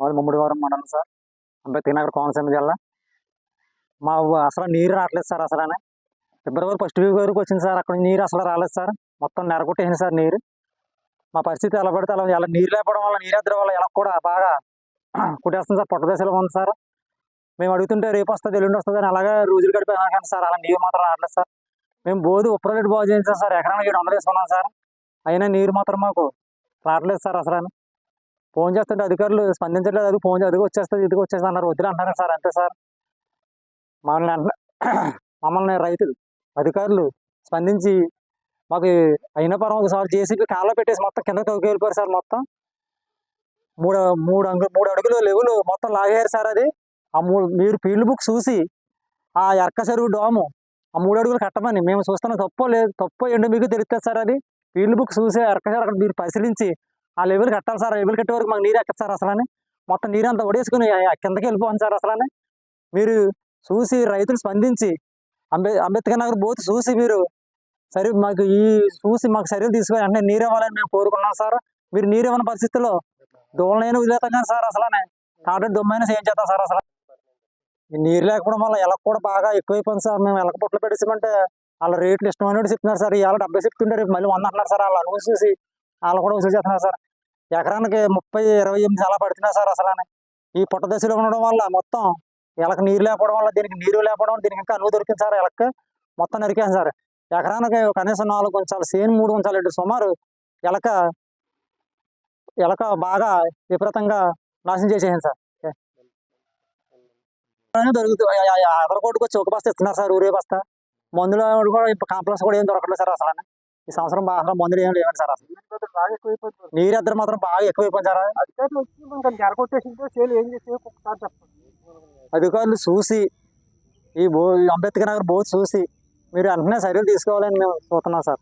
మాది ముమ్మడివారం మండలం సార్. అంబేద్కర్ నగర్ కోనసీమ జిల్లా. మా అసలు నీరు రావట్లేదు సార్ అసలు ఫిబ్రవరి ఫస్ట్ వీక్ వరకు వచ్చింది సార్. అక్కడ నీరు అసలు రాలేదు సార్. మొత్తం నెరగొట్టేసింది సార్ నీరు. మా పరిస్థితి ఎలా పడితే అలా ఎలా నీరు లేకపోవడం వల్ల నీరు వల్ల ఎలా కూడా బాగా కుట్టేస్తుంది సార్. పొట్ట దశలో ఉంది సార్. మేము అడుగుతుంటే రేపు వస్తుంది ఎల్లుండి వస్తుంది అని అలాగే రోజులు గడిపోయినా కానీ సార్. అలా నీరు మాత్రం రావట్లేదు సార్. మేము బోధి ఉప్పరలేట్ బాగు చేయించాం సార్. ఎకరానికి ఏడు వందలు వేసుకున్నాం సార్. అయినా నీరు మాత్రం మాకు రావట్లేదు సార్ అసలు ఫోన్ చేస్తుంటే అధికారులు స్పందించట్లేదు. అది ఫోన్ అది వచ్చేస్తుంది ఇదిగో వచ్చేస్తుంది అన్నారు. వదిలే అంటున్నారు సార్ అంతే సార్. మమ్మల్ని అంట మమ్మల్ని రైతులు అధికారులు స్పందించి మాకు అయిన పరం సార్. జేసీబీ కాళ్ళ పెట్టేసి మొత్తం కింద తవ్వుకి వెళ్ళిపోయారు సార్ మొత్తం. మూడు మూడు అంగు మూడు అడుగులు లెవెలు మొత్తం లాగారు సార్ అది. ఆ మూడు మీరు ఫీల్డ్ బుక్ చూసి ఆ ఎర్క చెరువు డోము ఆ మూడు అడుగులు కట్టమని మేము చూస్తున్న తప్పో లేదు తప్పో ఎండు మీకు తెలుస్తుంది సార్ అది. ఫీల్డ్ బుక్ చూసి ఎర్క చెరువు అక్కడ మీరు పరిశీలించి ఆ లెవెల్ కట్టాలి సార్. ఆ లెవెల్ కట్టే వరకు మాకు నీరు ఎక్కదు సార్ అసలు మొత్తం నీరు అంతా ఒడేసుకుని ఆ కిందకి వెళ్ళిపోవాలి సార్ అసలు మీరు చూసి రైతులు స్పందించి అంబే అంబేద్కర్ నగర్ పోతే చూసి మీరు సరే మాకు ఈ చూసి మాకు చర్యలు తీసుకొని అంటే నీరు ఇవ్వాలని మేము కోరుకున్నాం సార్. మీరు నీరు ఇవ్వని పరిస్థితుల్లో దోళ్ళైన వదిలేతాం కానీ సార్ అసలనే. కాబట్టి దొమ్మైన ఏం చేస్తాం సార్ అసలు నీరు లేకపోవడం వల్ల ఎలక కూడా బాగా ఎక్కువైపోయింది సార్. మేము ఎలక పొట్లు పెట్టేసామంటే వాళ్ళ రేట్లు ఇష్టమైనట్టు చెప్తున్నారు సార్. ఇవాళ డెబ్బై చెప్తుంటే రేపు మళ్ళీ వంద అంటున్నారు సార్. వాళ్ళు అనుమతి చూసి వాళ్ళు కూడా వసూలు చేస్తున్నారు సార్. ఎకరానికి ముప్పై ఇరవై ఎనిమిది అలా పడుతున్నా సార్ అసలు ఈ పుట్ట దశలో ఉండడం వల్ల మొత్తం ఎలక నీరు లేకపోవడం వల్ల దీనికి నీరు లేకపోవడం దీనికి ఇంకా అనువు దొరికింది సార్ ఎలక మొత్తం నరికాను సార్. ఎకరానికి కనీసం నాలుగు ఉంచాలి సేను మూడు ఉంచాలి ఇటు సుమారు ఎలక ఎలక బాగా విపరీతంగా నాశనం చేసేయండి సార్. దొరుకుతుంది అదరకోటికి వచ్చి ఒక బస్తా ఇస్తున్నారు సార్ ఊరే బస్తా. మందులు కూడా కాంప్లెక్స్ కూడా ఏం దొరకట్లేదు సార్ అసలు ఈ సంవత్సరం బాగా మందులు ఏం లేవండి సార్ అసలు. బాగా నీరు ఎద్దరు మాత్రం బాగా ఎక్కువైపోయింది సార్. అధికారులు వచ్చి సేలు ఏం చేసే ఒకసారి చెప్పండి. అధికారులు చూసి ఈ బో ఈ అంబేద్కర్ నగర్ బోత్ చూసి మీరు వెంటనే చర్యలు తీసుకోవాలని మేము చూస్తున్నాం సార్.